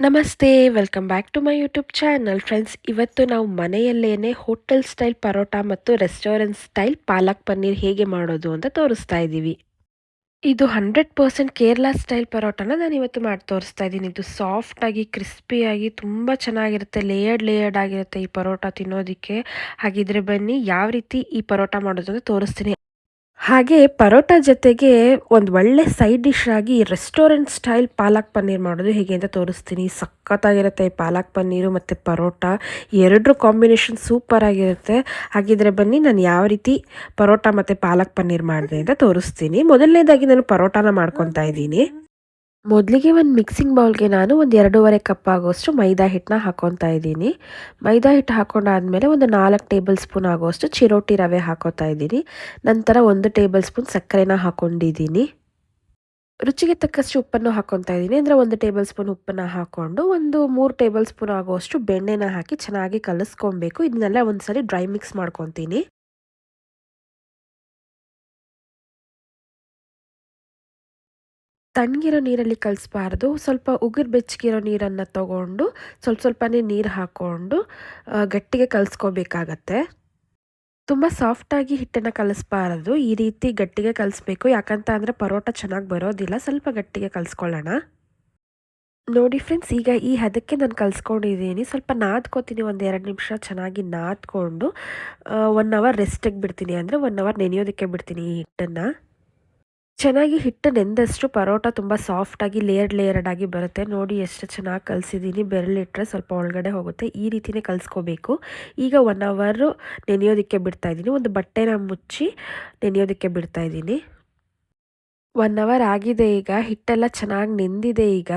ನಮಸ್ತೆ, welcome back to my YouTube channel. Friends, ಇವತ್ತು ನಾವು ಮನೆಯಲ್ಲೇನೆ ಹೋಟೆಲ್ ಸ್ಟೈಲ್ ಪರೋಟ ಮತ್ತು ರೆಸ್ಟೋರೆಂಟ್ ಸ್ಟೈಲ್ ಪಾಲಕ್ ಪನ್ನೀರ್ ಹೇಗೆ ಮಾಡೋದು ಅಂತ ತೋರಿಸ್ತಾ ಇದ್ದೀವಿ. ಇದು ಹಂಡ್ರೆಡ್ ಪರ್ಸೆಂಟ್ ಕೇರಳ ಸ್ಟೈಲ್ ಪರೋಟಾನ ನಾನು ಇವತ್ತು ಮಾಡಿ ತೋರಿಸ್ತಾ ಇದ್ದೀನಿ. ಇದು ಸಾಫ್ಟಾಗಿ ಕ್ರಿಸ್ಪಿಯಾಗಿ ತುಂಬ ಚೆನ್ನಾಗಿರುತ್ತೆ. ಲೇಯರ್ಡ್ ಲೇಯರ್ಡ್ ಆಗಿರುತ್ತೆ ಈ ಪರೋಟ ತಿನ್ನೋದಕ್ಕೆ. ಹಾಗಿದ್ರೆ ಬನ್ನಿ, ಯಾವ ರೀತಿ ಈ ಪರೋಟ ಮಾಡೋದು ಅಂತ ತೋರಿಸ್ತೀನಿ. ಹಾಗೆ ಪರೋಟ ಜೊತೆಗೆ ಒಂದು ಒಳ್ಳೆ ಸೈಡ್ ಡಿಶ್ ಆಗಿ ರೆಸ್ಟೋರೆಂಟ್ ಸ್ಟೈಲ್ ಪಾಲಕ್ ಪನ್ನೀರ್ ಮಾಡೋದು ಹೇಗೆ ಅಂತ ತೋರಿಸ್ತೀನಿ. ಸಖತ್ತಾಗಿರುತ್ತೆ ಈ ಪಾಲಕ್ ಪನ್ನೀರು ಮತ್ತು ಪರೋಟ. ಎರಡರ ಕಾಂಬಿನೇಷನ್ ಸೂಪರ್ ಆಗಿರುತ್ತೆ. ಹಾಗಿದ್ರೆ ಬನ್ನಿ, ನಾನು ಯಾವ ರೀತಿ ಪರೋಟ ಮತ್ತು ಪಾಲಕ್ ಪನ್ನೀರ್ ಮಾಡಿದೆ ಅಂತ ತೋರಿಸ್ತೀನಿ. ಮೊದಲನೇದಾಗಿ ನಾನು ಪರೋಟಾನ ಮಾಡ್ಕೊತಾ ಇದ್ದೀನಿ. ಮೊದಲಿಗೆ ಒಂದು ಮಿಕ್ಸಿಂಗ್ ಬೌಲ್ಗೆ ನಾನು ಒಂದು ಎರಡೂವರೆ ಕಪ್ ಆಗೋಷ್ಟು ಮೈದಾ ಹಿಟ್ಟನ್ನ ಹಾಕೊತಾ ಇದ್ದೀನಿ. ಮೈದಾ ಹಿಟ್ಟು ಹಾಕೊಂಡಾದ್ಮೇಲೆ ಒಂದು ನಾಲ್ಕು ಟೇಬಲ್ ಸ್ಪೂನ್ ಆಗೋಷ್ಟು ಚಿರೋಟಿ ರವೆ ಹಾಕೋತಾ ಇದ್ದೀನಿ. ನಂತರ ಒಂದು ಟೇಬಲ್ ಸ್ಪೂನ್ ಸಕ್ಕರೆನ ಹಾಕೊಂಡಿದ್ದೀನಿ. ರುಚಿಗೆ ತಕ್ಕಷ್ಟು ಉಪ್ಪನ್ನು ಹಾಕೊತಾ ಇದ್ದೀನಿ. ಅಂದರೆ ಒಂದು ಟೇಬಲ್ ಸ್ಪೂನ್ ಉಪ್ಪನ್ನು ಹಾಕ್ಕೊಂಡು ಒಂದು ಮೂರು ಟೇಬಲ್ ಸ್ಪೂನ್ ಆಗೋಷ್ಟು ಬೆಣ್ಣೆನ ಹಾಕಿ ಚೆನ್ನಾಗಿ ಕಲಿಸ್ಕೊಬೇಕು. ಇದನ್ನೆಲ್ಲ ಒಂದು ಸಲ ಡ್ರೈ ಮಿಕ್ಸ್ ಮಾಡ್ಕೊತೀನಿ. ತಣ್ಣಗಿರೋ ನೀರಲ್ಲಿ ಕಲಿಸ್ಬಾರ್ದು. ಸ್ವಲ್ಪ ಉಗುರು ಬೆಚ್ಚಗಿರೋ ನೀರನ್ನು ತಗೊಂಡು, ಸ್ವಲ್ಪ ಸ್ವಲ್ಪನೇ ನೀರು ಹಾಕ್ಕೊಂಡು ಗಟ್ಟಿಗೆ ಕಲಿಸ್ಕೋಬೇಕಾಗತ್ತೆ. ತುಂಬ ಸಾಫ್ಟಾಗಿ ಹಿಟ್ಟನ್ನು ಕಲಿಸ್ಬಾರ್ದು. ಈ ರೀತಿ ಗಟ್ಟಿಗೆ ಕಲಿಸ್ಬೇಕು. ಯಾಕಂತ ಅಂದರೆ ಪರೋಟ ಚೆನ್ನಾಗಿ ಬರೋದಿಲ್ಲ. ಸ್ವಲ್ಪ ಗಟ್ಟಿಗೆ ಕಲಿಸ್ಕೊಳ್ಳೋಣ. ನೋಡಿ ಫ್ರೆಂಡ್ಸ್ ಈಗ ಈ ಹದಕ್ಕೆ ನಾನು ಕಲಿಸ್ಕೊಂಡಿದ್ದೀನಿ. ಸ್ವಲ್ಪ ನಾದ್ಕೋತೀನಿ. ಒಂದು ಎರಡು ನಿಮಿಷ ಚೆನ್ನಾಗಿ ನಾದ್ಕೊಂಡು ಒನ್ ಅವರ್ ರೆಸ್ಟಿಗೆ ಬಿಡ್ತೀನಿ ಅಂದರೆ ಒನ್ ಅವರ್ ನೆನೆಯೋದಕ್ಕೆ ಬಿಡ್ತೀನಿ ಈ ಹಿಟ್ಟನ್ನು. ಚೆನ್ನಾಗಿ ಹಿಟ್ಟು ನೆಂದಷ್ಟು ಪರೋಟ ತುಂಬ ಸಾಫ್ಟಾಗಿ ಲೇಯರ್ಡ್ ಲೇಯರ್ಡ್ ಆಗಿ ಬರುತ್ತೆ. ನೋಡಿ ಎಷ್ಟು ಚೆನ್ನಾಗಿ ಕಲಿಸಿದ್ದೀನಿ ಬೆರಳಿಟ್ಟರೆ ಸ್ವಲ್ಪ ಒಳಗಡೆ ಹೋಗುತ್ತೆ. ಈ ರೀತಿಯೇ ಕಲಿಸ್ಕೋಬೇಕು. ಈಗ ಒನ್ ಅವರು ನೆನೆಯೋದಕ್ಕೆ ಬಿಡ್ತಾ ಇದ್ದೀನಿ. ಒಂದು ಬಟ್ಟೆನ ಮುಚ್ಚಿ ನೆನೆಯೋದಕ್ಕೆ ಬಿಡ್ತಾ ಇದ್ದೀನಿ. ಒನ್ ಅವರ್ ಆಗಿದೆ ಈಗ. ಹಿಟ್ಟೆಲ್ಲ ಚೆನ್ನಾಗಿ ನೆಂದಿದೆ ಈಗ.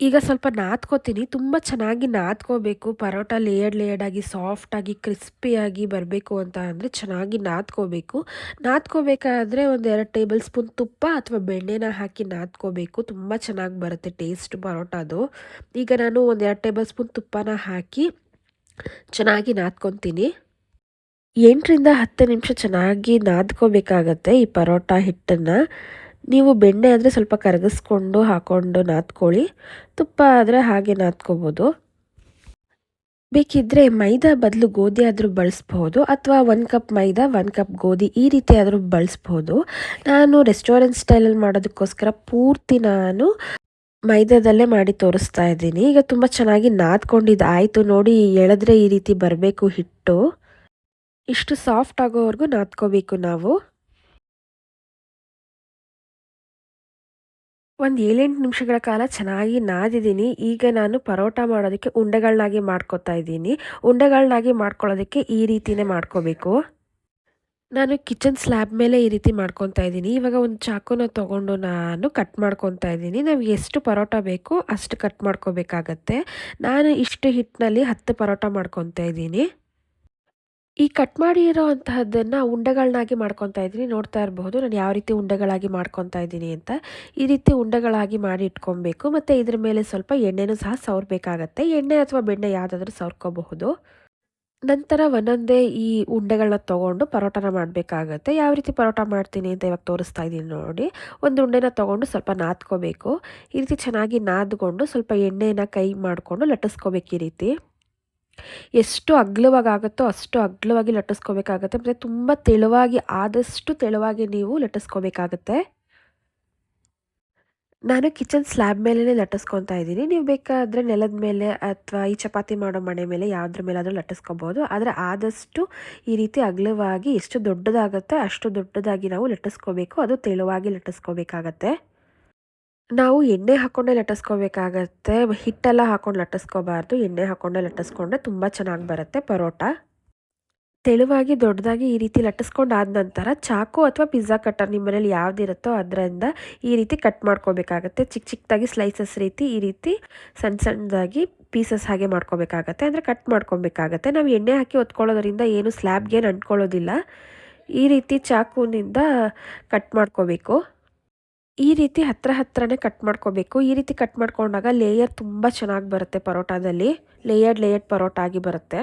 ಈಗ ಸ್ವಲ್ಪ ನಾದ್ಕೋತೀನಿ ತುಂಬ ಚೆನ್ನಾಗಿ ನಾದ್ಕೋಬೇಕು ಪರೋಟ ಲೇಯರ್ಡ್ ಲೇಯರ್ಡಾಗಿ ಸಾಫ್ಟಾಗಿ ಕ್ರಿಸ್ಪಿಯಾಗಿ ಬರಬೇಕು ಅಂತ ಅಂದರೆ ಚೆನ್ನಾಗಿ ನಾದ್ಕೋಬೇಕು ನಾದ್ಕೋಬೇಕಾದ್ರೆ ಒಂದು ಎರಡು ಟೇಬಲ್ ಸ್ಪೂನ್ ತುಪ್ಪ ಅಥವಾ ಬೆಣ್ಣೆನ ಹಾಕಿ ನಾದ್ಕೋಬೇಕು ತುಂಬ ಚೆನ್ನಾಗಿ ಬರುತ್ತೆ ಟೇಸ್ಟ್ ಪರೋಟದು ಈಗ ನಾನು ಒಂದು ಎರಡು ಟೇಬಲ್ ಸ್ಪೂನ್ ತುಪ್ಪನ ಹಾಕಿ ಚೆನ್ನಾಗಿ ನಾದ್ಕೊತೀನಿ ಎಂಟರಿಂದ ಹತ್ತು ನಿಮಿಷ ಚೆನ್ನಾಗಿ ನಾದ್ಕೋಬೇಕಾಗತ್ತೆ ಈ ಪರೋಟ ಹಿಟ್ಟನ್ನು. ನೀವು ಬೆಣ್ಣೆ ಆದರೆ ಸ್ವಲ್ಪ ಕರಗಿಸ್ಕೊಂಡು ಹಾಕ್ಕೊಂಡು ನಾದ್ಕೊಳ್ಳಿ. ತುಪ್ಪ ಆದರೆ ಹಾಗೆ ನಾದ್ಕೋಬೋದು. ಬೇಕಿದ್ದರೆ ಮೈದಾ ಬದಲು ಗೋಧಿ ಆದರೂ ಬಳಸ್ಬೋದು ಅಥವಾ ಒಂದು ಕಪ್ ಮೈದಾ ಒಂದು ಕಪ್ ಗೋಧಿ ಈ ರೀತಿ ಆದರೂ ಬಳಸ್ಬೋದು ನಾನು ರೆಸ್ಟೋರೆಂಟ್ ಸ್ಟೈಲಲ್ಲಿ ಮಾಡೋದಕ್ಕೋಸ್ಕರ ಪೂರ್ತಿ ನಾನು ಮೈದಾದಲ್ಲೇ ಮಾಡಿ ತೋರಿಸ್ತಾ ಇದ್ದೀನಿ. ಈಗ ತುಂಬ ಚೆನ್ನಾಗಿ ನಾದ್ಕೊಂಡಿದ್ದು ಆಯಿತು ನೋಡಿ, ಎಳೆದ್ರೆ ಈ ರೀತಿ ಬರಬೇಕು ಹಿಟ್ಟು. ಇಷ್ಟು ಸಾಫ್ಟ್ ಆಗೋವರೆಗೂ ನಾದ್ಕೋಬೇಕು ನಾವು. ಒಂದು ಏಳೆಂಟು ನಿಮಿಷಗಳ ಕಾಲ ಚೆನ್ನಾಗಿ ನಾದಿದ್ದೀನಿ. ಈಗ ನಾನು ಪರೋಟ ಮಾಡೋದಕ್ಕೆ ಉಂಡೆಗಳನ್ನಾಗಿ ಮಾಡ್ಕೊತಾ ಇದ್ದೀನಿ. ಉಂಡೆಗಳನ್ನಾಗಿ ಮಾಡ್ಕೊಳ್ಳೋದಕ್ಕೆ ಈ ರೀತಿಯೇ ಮಾಡ್ಕೋಬೇಕು. ನಾನು ಕಿಚನ್ ಸ್ಲ್ಯಾಬ್ ಮೇಲೆ ಈ ರೀತಿ ಮಾಡ್ಕೊತಾ ಇದ್ದೀನಿ. ಇವಾಗ ಒಂದು ಚಾಕುನ ತೊಗೊಂಡು ನಾನು ಕಟ್ ಮಾಡ್ಕೊತಾ ಇದ್ದೀನಿ. ನಾವು ಎಷ್ಟು ಪರೋಟ ಬೇಕು ಅಷ್ಟು ಕಟ್ ಮಾಡ್ಕೋಬೇಕಾಗತ್ತೆ. ನಾನು ಇಷ್ಟು ಹಿಟ್ಟಿನಲ್ಲಿ ಹತ್ತು ಪರೋಟ ಮಾಡ್ಕೊತಾ ಇದ್ದೀನಿ. ಈ ಕಟ್ ಮಾಡಿ ಅಂತಹದ್ದನ್ನು ಉಂಡೆಗಳನ್ನಾಗಿ ಮಾಡ್ಕೊತಾ ಇದ್ದೀನಿ. ನೋಡ್ತಾ ಇರಬಹುದು, ನಾನು ಯಾವ ರೀತಿ ಉಂಡೆಗಳಾಗಿ ಮಾಡ್ಕೊತಾ ಇದ್ದೀನಿ ಅಂತ. ಈ ರೀತಿ ಉಂಡೆಗಳಾಗಿ ಮಾಡಿ ಇಟ್ಕೊಬೇಕು. ಮತ್ತು ಇದ್ರ ಮೇಲೆ ಸ್ವಲ್ಪ ಎಣ್ಣೆನೂ ಸಹ ಸವರ್ಬೇಕಾಗತ್ತೆ. ಎಣ್ಣೆ ಅಥವಾ ಬೆಣ್ಣೆ ಯಾವುದಾದ್ರೂ ಸವರ್ಕೋಬಹುದು. ನಂತರ ಒಂದೊಂದೇ ಈ ಉಂಡೆಗಳನ್ನ ತೊಗೊಂಡು ಪರೋಟನ ಮಾಡಬೇಕಾಗತ್ತೆ. ಯಾವ ರೀತಿ ಪರೋಟ ಮಾಡ್ತೀನಿ ಅಂತ ಇವಾಗ ತೋರಿಸ್ತಾ ಇದ್ದೀನಿ ನೋಡಿ. ಒಂದು ಉಂಡೆನ ತೊಗೊಂಡು ಸ್ವಲ್ಪ ನಾದ್ಕೋಬೇಕು. ಈ ರೀತಿ ಚೆನ್ನಾಗಿ ನಾದ್ಕೊಂಡು ಸ್ವಲ್ಪ ಎಣ್ಣೆನ ಕೈ ಮಾಡಿಕೊಂಡು ಲಟ್ಟಿಸ್ಕೋಬೇಕು ಈ ರೀತಿ. ಎಷ್ಟು ಅಗ್ಲವಾಗಿ ಆಗುತ್ತೋ ಅಷ್ಟು ಅಗ್ಲವಾಗಿ ಲಟ್ಟಿಸ್ಕೋಬೇಕಾಗತ್ತೆ. ಮತ್ತು ತುಂಬ ತೆಳುವಾಗಿ, ಆದಷ್ಟು ತೆಳುವಾಗಿ ನೀವು ಲಟ್ಟಿಸ್ಕೋಬೇಕಾಗತ್ತೆ. ನಾನು ಕಿಚನ್ ಸ್ಲ್ಯಾಬ್ ಮೇಲೇ ಲಟ್ಟಿಸ್ಕೊತಾ ಇದ್ದೀನಿ. ನೀವು ಬೇಕಾದರೆ ನೆಲದ ಮೇಲೆ ಅಥವಾ ಈ ಚಪಾತಿ ಮಾಡೋ ಮನೆ ಮೇಲೆ ಯಾವುದ್ರ ಮೇಲಾದರೂ ಲಟ್ಟಿಸ್ಕೊಬೋದು. ಆದರೆ ಆದಷ್ಟು ಈ ರೀತಿ ಅಗಲವಾಗಿ ಎಷ್ಟು ದೊಡ್ಡದಾಗುತ್ತೆ ಅಷ್ಟು ದೊಡ್ಡದಾಗಿ ನಾವು ಲಟ್ಟಿಸ್ಕೋಬೇಕು. ಅದು ತೆಳುವಾಗಿ ಲಟ್ಟಿಸ್ಕೋಬೇಕಾಗತ್ತೆ. ನಾವು ಎಣ್ಣೆ ಹಾಕ್ಕೊಂಡೆ ಲಟ್ಟಿಸ್ಕೋಬೇಕಾಗತ್ತೆ. ಹಿಟ್ಟೆಲ್ಲ ಹಾಕ್ಕೊಂಡು ಲಟ್ಟಿಸ್ಕೋಬಾರ್ದು. ಎಣ್ಣೆ ಹಾಕ್ಕೊಂಡೆ ಲಟ್ಟಿಸ್ಕೊಂಡ್ರೆ ತುಂಬ ಚೆನ್ನಾಗಿ ಬರುತ್ತೆ ಪರೋಟ. ತೆಳುವಾಗಿ ದೊಡ್ಡದಾಗಿ ಈ ರೀತಿ ಲಟ್ಟಿಸ್ಕೊಂಡಾದ ನಂತರ ಚಾಕು ಅಥವಾ ಪಿಜ್ಜಾ ಕಟ್ಟರ್ ನಿಮ್ಮ ಮನೇಲಿ ಯಾವುದಿರುತ್ತೋ ಅದರಿಂದ ಈ ರೀತಿ ಕಟ್ ಮಾಡ್ಕೋಬೇಕಾಗತ್ತೆ. ಚಿಕ್ಕ ಚಿಕ್ಕದಾಗಿ ಸ್ಲೈಸಸ್ ರೀತಿ ಈ ರೀತಿ ಸಣ್ಣ ಸಣ್ಣದಾಗಿ ಪೀಸಸ್ ಹಾಗೆ ಮಾಡ್ಕೋಬೇಕಾಗತ್ತೆ. ಅಂದರೆ ಕಟ್ ಮಾಡ್ಕೊಬೇಕಾಗತ್ತೆ. ನಾವು ಎಣ್ಣೆ ಹಾಕಿ ಒತ್ಕೊಳ್ಳೋದ್ರಿಂದ ಏನು ಸ್ಲ್ಯಾಬ್ಗೇನು ಅಂಟ್ಕೊಳ್ಳೋದಿಲ್ಲ. ಈ ರೀತಿ ಚಾಕುನಿಂದ ಕಟ್ ಮಾಡ್ಕೋಬೇಕು. ಈ ರೀತಿ ಹತ್ರ ಹತ್ತಿರನೇ ಕಟ್ ಮಾಡ್ಕೋಬೇಕು. ಈ ರೀತಿ ಕಟ್ ಮಾಡ್ಕೊಂಡಾಗ ಲೇಯರ್ ತುಂಬ ಚೆನ್ನಾಗಿ ಬರುತ್ತೆ ಪರೋಟಾದಲ್ಲಿ. ಲೇಯರ್ಡ್ ಲೇಯರ್ಡ್ ಪರೋಟ ಆಗಿ ಬರುತ್ತೆ.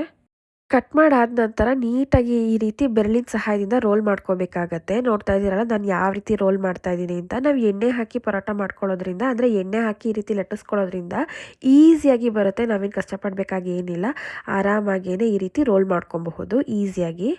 ಕಟ್ ಮಾಡಾದ ನಂತರ ನೀಟಾಗಿ ಈ ರೀತಿ ಬೆರಳಿನ ಸಹಾಯದಿಂದ ರೋಲ್ ಮಾಡ್ಕೋಬೇಕಾಗತ್ತೆ. ನೋಡ್ತಾ ಇದ್ದೀರಲ್ಲ, ನಾನು ಯಾವ ರೀತಿ ರೋಲ್ ಮಾಡ್ತಾ ಇದ್ದೀನಿ ಅಂತ. ನಾವು ಎಣ್ಣೆ ಹಾಕಿ ಪರೋಟ ಮಾಡ್ಕೊಳ್ಳೋದ್ರಿಂದ, ಅಂದರೆ ಎಣ್ಣೆ ಹಾಕಿ ಈ ರೀತಿ ಲಟ್ಟಿಸ್ಕೊಳ್ಳೋದ್ರಿಂದ ಈಸಿಯಾಗಿ ಬರುತ್ತೆ. ನಾವೇನು ಕಷ್ಟಪಡಬೇಕಾಗಿ ಏನಿಲ್ಲ. ಆರಾಮಾಗೇ ಈ ರೀತಿ ರೋಲ್ ಮಾಡ್ಕೊಬಹುದು, ಈಸಿಯಾಗಿ.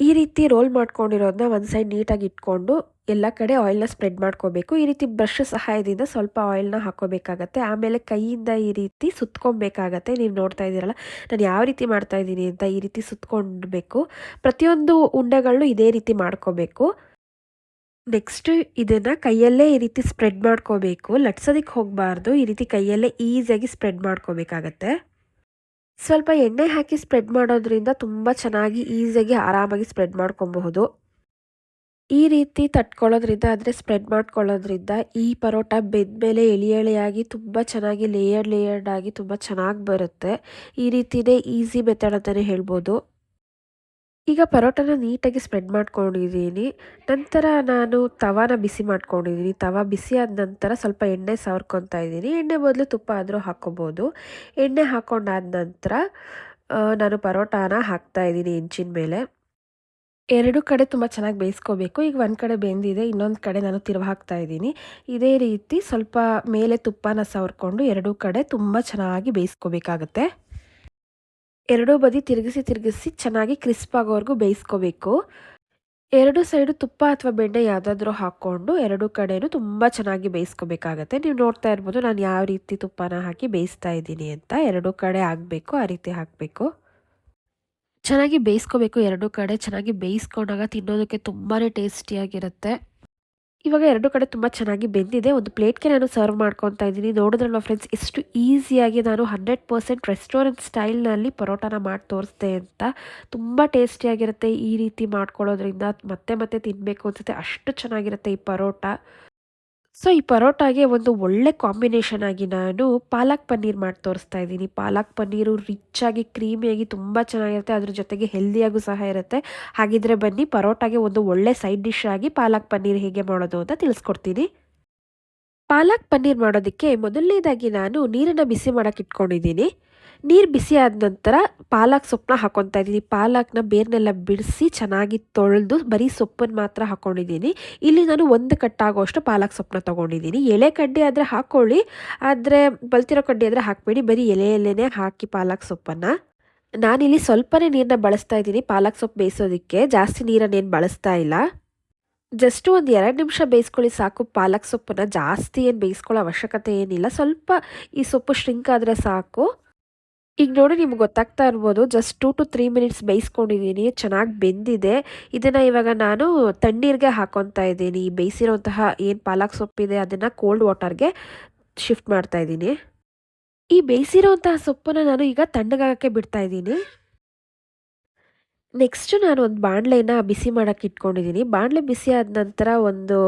ಈ ರೀತಿ ರೋಲ್ ಮಾಡ್ಕೊಂಡಿರೋದನ್ನ ಒಂದು ಸೈಡ್ ನೀಟಾಗಿ ಇಟ್ಕೊಂಡು ಎಲ್ಲ ಕಡೆ ಆಯಿಲ್ನ ಸ್ಪ್ರೆಡ್ ಮಾಡ್ಕೋಬೇಕು. ಈ ರೀತಿ ಬ್ರಷ್ ಸಹಾಯದಿಂದ ಸ್ವಲ್ಪ ಆಯಿಲ್ನ ಹಾಕೋಬೇಕಾಗತ್ತೆ. ಆಮೇಲೆ ಕೈಯಿಂದ ಈ ರೀತಿ ಸುತ್ಕೊಬೇಕಾಗತ್ತೆ. ನೀವು ನೋಡ್ತಾ ಇದ್ದೀರಲ್ಲ, ನಾನು ಯಾವ ರೀತಿ ಮಾಡ್ತಾ ಇದ್ದೀನಿ ಅಂತ ಈ ರೀತಿ ಸುತ್ಕೊಂಡ್ಬೇಕು. ಪ್ರತಿಯೊಂದು ಉಂಡೆಗಳನ್ನು ಇದೇ ರೀತಿ ಮಾಡ್ಕೋಬೇಕು. ನೆಕ್ಸ್ಟ್ ಇದನ್ನು ಕೈಯಲ್ಲೇ ಈ ರೀತಿ ಸ್ಪ್ರೆಡ್ ಮಾಡ್ಕೋಬೇಕು. ಲಟ್ಸೋದಕ್ಕೆ ಹೋಗಬಾರ್ದು. ಈ ರೀತಿ ಕೈಯಲ್ಲೇ ಈಸಿಯಾಗಿ ಸ್ಪ್ರೆಡ್ ಮಾಡ್ಕೋಬೇಕಾಗತ್ತೆ. ಸ್ವಲ್ಪ ಎಣ್ಣೆ ಹಾಕಿ ಸ್ಪ್ರೆಡ್ ಮಾಡೋದ್ರಿಂದ ತುಂಬ ಚೆನ್ನಾಗಿ ಈಸಿಯಾಗಿ ಆರಾಮಾಗಿ ಸ್ಪ್ರೆಡ್ ಮಾಡ್ಕೊಬಹುದು. ಈ ರೀತಿ ತಟ್ಕೊಳ್ಳೋದ್ರಿಂದ, ಅಂದರೆ ಸ್ಪ್ರೆಡ್ ಮಾಡ್ಕೊಳ್ಳೋದ್ರಿಂದ ಈ ಪರೋಟ ಬೆಂದಮೇಲೆ ಎಳೆ ಎಳೆಯಾಗಿ ತುಂಬ ಚೆನ್ನಾಗಿ ಲೇಯರ್ಡ್ ಲೇಯರ್ಡ್ ಆಗಿ ತುಂಬ ಚೆನ್ನಾಗಿ ಬರುತ್ತೆ. ಈ ರೀತಿಯೇ ಈಸಿ ಮೆಥಡ್ ಅಂತಲೇ ಹೇಳ್ಬೋದು. ಈಗ ಪರೋಟನ ನೀಟಾಗಿ ಸ್ಪ್ರೆಡ್ ಮಾಡ್ಕೊಂಡಿದ್ದೀನಿ. ನಂತರ ನಾನು ತವಾನ ಬಿಸಿ ಮಾಡ್ಕೊಂಡಿದ್ದೀನಿ. ತವ ಬಿಸಿ ಆದ ನಂತರ ಸ್ವಲ್ಪ ಎಣ್ಣೆ ಸವರ್ಕೊತಾ ಇದ್ದೀನಿ. ಎಣ್ಣೆ ಬದಲು ತುಪ್ಪ ಆದರೂ ಹಾಕ್ಕೋಬೋದು ಎಣ್ಣೆ ಹಾಕ್ಕೊಂಡಾದ ನಂತರ ನಾನು ಪರೋಟಾನ ಹಾಕ್ತಾ ಇದ್ದೀನಿ ಹೆಂಚಿನ ಮೇಲೆ. ಎರಡು ಕಡೆ ತುಂಬ ಚೆನ್ನಾಗಿ ಬೇಯಿಸ್ಕೋಬೇಕು. ಈಗ ಒಂದು ಕಡೆ ಬೆಂದಿದೆ, ಇನ್ನೊಂದು ಕಡೆ ನಾನು ತಿರುವು ಹಾಕ್ತಾ ಇದ್ದೀನಿ. ಇದೇ ರೀತಿ ಸ್ವಲ್ಪ ಮೇಲೆ ತುಪ್ಪನ ಸವರ್ಕೊಂಡು ಎರಡೂ ಕಡೆ ತುಂಬ ಚೆನ್ನಾಗಿ ಬೇಯಿಸ್ಕೋಬೇಕಾಗತ್ತೆ. ಎರಡೂ ಬದಿ ತಿರುಗಿಸಿ ತಿರುಗಿಸಿ ಚೆನ್ನಾಗಿ ಕ್ರಿಸ್ಪ್ ಆಗೋವರೆಗೂ ಬೇಯಿಸ್ಕೋಬೇಕು. ಎರಡು ಸೈಡು ತುಪ್ಪ ಅಥವಾ ಬೆಣ್ಣೆ ಯಾವುದಾದ್ರೂ ಹಾಕ್ಕೊಂಡು ಎರಡೂ ಕಡೆಯೂ ತುಂಬ ಚೆನ್ನಾಗಿ ಬೇಯಿಸ್ಕೋಬೇಕಾಗತ್ತೆ. ನೀವು ನೋಡ್ತಾ ಇರ್ಬೋದು ನಾನು ಯಾವ ರೀತಿ ತುಪ್ಪನ ಹಾಕಿ ಬೇಯಿಸ್ತಾ ಇದ್ದೀನಿ ಅಂತ. ಎರಡೂ ಕಡೆ ಆಗಬೇಕು, ಆ ರೀತಿ ಹಾಕಬೇಕು. ಚೆನ್ನಾಗಿ ಬೇಯಿಸ್ಕೋಬೇಕು ಎರಡು ಕಡೆ, ಚೆನ್ನಾಗಿ ಬೇಯಿಸ್ಕೊಂಡಾಗ ತಿನ್ನೋದಕ್ಕೆ ತುಂಬಾ ಟೇಸ್ಟಿಯಾಗಿರುತ್ತೆ. ಇವಾಗ ಎರಡು ಕಡೆ ತುಂಬ ಚೆನ್ನಾಗಿ ಬೆಂದಿದೆ. ಒಂದು ಪ್ಲೇಟ್ಗೆ ನಾನು ಸರ್ವ್ ಮಾಡ್ಕೊತಾ ಇದ್ದೀನಿ. ನೋಡಿದ್ರಲ್ವ ಫ್ರೆಂಡ್ಸ್ ಎಷ್ಟು ಈಸಿಯಾಗಿ ನಾನು ಹಂಡ್ರೆಡ್ ಪರ್ಸೆಂಟ್ ರೆಸ್ಟೋರೆಂಟ್ ಸ್ಟೈಲ್ನಲ್ಲಿ ಪರೋಟಾನ ಮಾಡಿ ತೋರಿಸ್ದೆ ಅಂತ ತುಂಬ ಟೇಸ್ಟಿಯಾಗಿರುತ್ತೆ ಈ ರೀತಿ ಮಾಡ್ಕೊಳ್ಳೋದ್ರಿಂದ. ಮತ್ತೆ ಮತ್ತೆ ತಿನ್ನಬೇಕು ಅನಿಸುತ್ತೆ. ಅಷ್ಟು ಚೆನ್ನಾಗಿರುತ್ತೆ ಈ ಪರೋಟ. ಸೊ ಈ ಪರೋಟಾಗೆ ಒಂದು ಒಳ್ಳೆ ಕಾಂಬಿನೇಷನ್ ಆಗಿ ನಾನು ಪಾಲಕ್ ಪನ್ನೀರ್ ಮಾಡಿ ತೋರಿಸ್ತಾ ಇದ್ದೀನಿ. ಪಾಲಕ್ ಪನ್ನೀರು ರಿಚ್ ಆಗಿ ಕ್ರೀಮಿಯಾಗಿ ತುಂಬ ಚೆನ್ನಾಗಿರುತ್ತೆ. ಅದ್ರ ಜೊತೆಗೆ ಹೆಲ್ದಿಯಾಗೂ ಸಹ ಇರುತ್ತೆ. ಹಾಗಿದ್ರೆ ಬನ್ನಿ, ಪರೋಟಾಗೆ ಒಂದು ಒಳ್ಳೆ ಸೈಡ್ ಡಿಶ್ ಆಗಿ ಪಾಲಕ್ ಪನ್ನೀರ್ ಹೇಗೆ ಮಾಡೋದು ಅಂತ ತಿಳಿಸ್ಕೊಡ್ತೀನಿ. ಪಾಲಕ್ ಪನ್ನೀರ್ ಮಾಡೋದಕ್ಕೆ ಮೊದಲನೇದಾಗಿ ನಾನು ನೀರನ್ನು ಬಿಸಿ ಮಾಡೋಕೆ ಇಟ್ಕೊಂಡಿದ್ದೀನಿ. ನೀರು ಬಿಸಿ ಆದ ನಂತರ ಪಾಲಕ್ ಸೊಪ್ಪನ್ನ ಹಾಕೊತಾ ಇದ್ದೀನಿ. ಪಾಲಕ್ನ ಬೇರ್ನೆಲ್ಲ ಬಿಡಿಸಿ ಚೆನ್ನಾಗಿ ತೊಳೆದು ಬರೀ ಸೊಪ್ಪನ್ನು ಮಾತ್ರ ಹಾಕ್ಕೊಂಡಿದ್ದೀನಿ ಇಲ್ಲಿ ನಾನು ಒಂದು ಕಟ್ಟಾಗುವಷ್ಟು ಪಾಲಕ್ ಸೊಪ್ಪನ್ನ ತೊಗೊಂಡಿದ್ದೀನಿ. ಎಲೆ ಕಡ್ಡಿ ಆದರೆ ಹಾಕ್ಕೊಳ್ಳಿ ಆದರೆ ಬಲ್ತಿರೋ ಕಡ್ಡಿ ಆದರೆ ಹಾಕಬೇಡಿ. ಬರೀ ಎಲೆ ಎಲೆನೇ ಹಾಕಿ ಪಾಲಕ್ ಸೊಪ್ಪನ್ನು. ನಾನಿಲ್ಲಿ ಸ್ವಲ್ಪನೇ ನೀರನ್ನ ಬಳಸ್ತಾ ಇದ್ದೀನಿ. ಪಾಲಕ್ ಸೊಪ್ಪು ಬೇಯಿಸೋದಕ್ಕೆ ಜಾಸ್ತಿ ನೀರನ್ನೇನು ಬಳಸ್ತಾ ಇಲ್ಲ. ಜಸ್ಟ್ ಒಂದು ಎರಡು ನಿಮಿಷ ಬೇಯಿಸ್ಕೊಳ್ಳಿ ಸಾಕು. ಪಾಲಕ್ ಸೊಪ್ಪನ್ನು ಜಾಸ್ತಿ ಏನು ಬೇಯಿಸ್ಕೊಳ್ಳೋ ಅವಶ್ಯಕತೆ ಏನಿಲ್ಲ. ಸ್ವಲ್ಪ ಈ ಸೊಪ್ಪು ಶ್ರಿಂಕ್ ಆದರೆ ಸಾಕು. ಈಗ ನೋಡಿ ನಿಮ್ಗೆ ಗೊತ್ತಾಗ್ತಾ ಇರ್ಬೋದು just two to three minutes ಬೇಯಿಸ್ಕೊಂಡಿದ್ದೀನಿ ಚೆನ್ನಾಗಿ ಬೆಂದಿದೆ. ಇದನ್ನು ಇವಾಗ ನಾನು ತಣ್ಣೀರಿಗೆ ಹಾಕೊತಾ ಇದ್ದೀನಿ. ಬೇಯಿಸಿರೋಂತಹ ಏನು ಪಾಲಕ್ ಸೊಪ್ಪಿದೆ, ಅದನ್ನು ಕೋಲ್ಡ್ ವಾಟರ್ಗೆ ಶಿಫ್ಟ್ ಮಾಡ್ತಾ ಇದ್ದೀನಿ. ಈ ಬೇಯಿಸಿರೋಂತಹ ಸೊಪ್ಪನ್ನು ನಾನು ಈಗ ತಣ್ಣಗಾಗಕ್ಕೆ ಬಿಡ್ತಾ ಇದ್ದೀನಿ. ನೆಕ್ಸ್ಟು ನಾನು ಒಂದು ಬಾಣಲೆನ ಬಿಸಿ ಮಾಡೋಕ್ಕೆ ಇಟ್ಕೊಂಡಿದ್ದೀನಿ ಬಾಣಲೆ ಬಿಸಿ ಆದ ನಂತರ ಒಂದು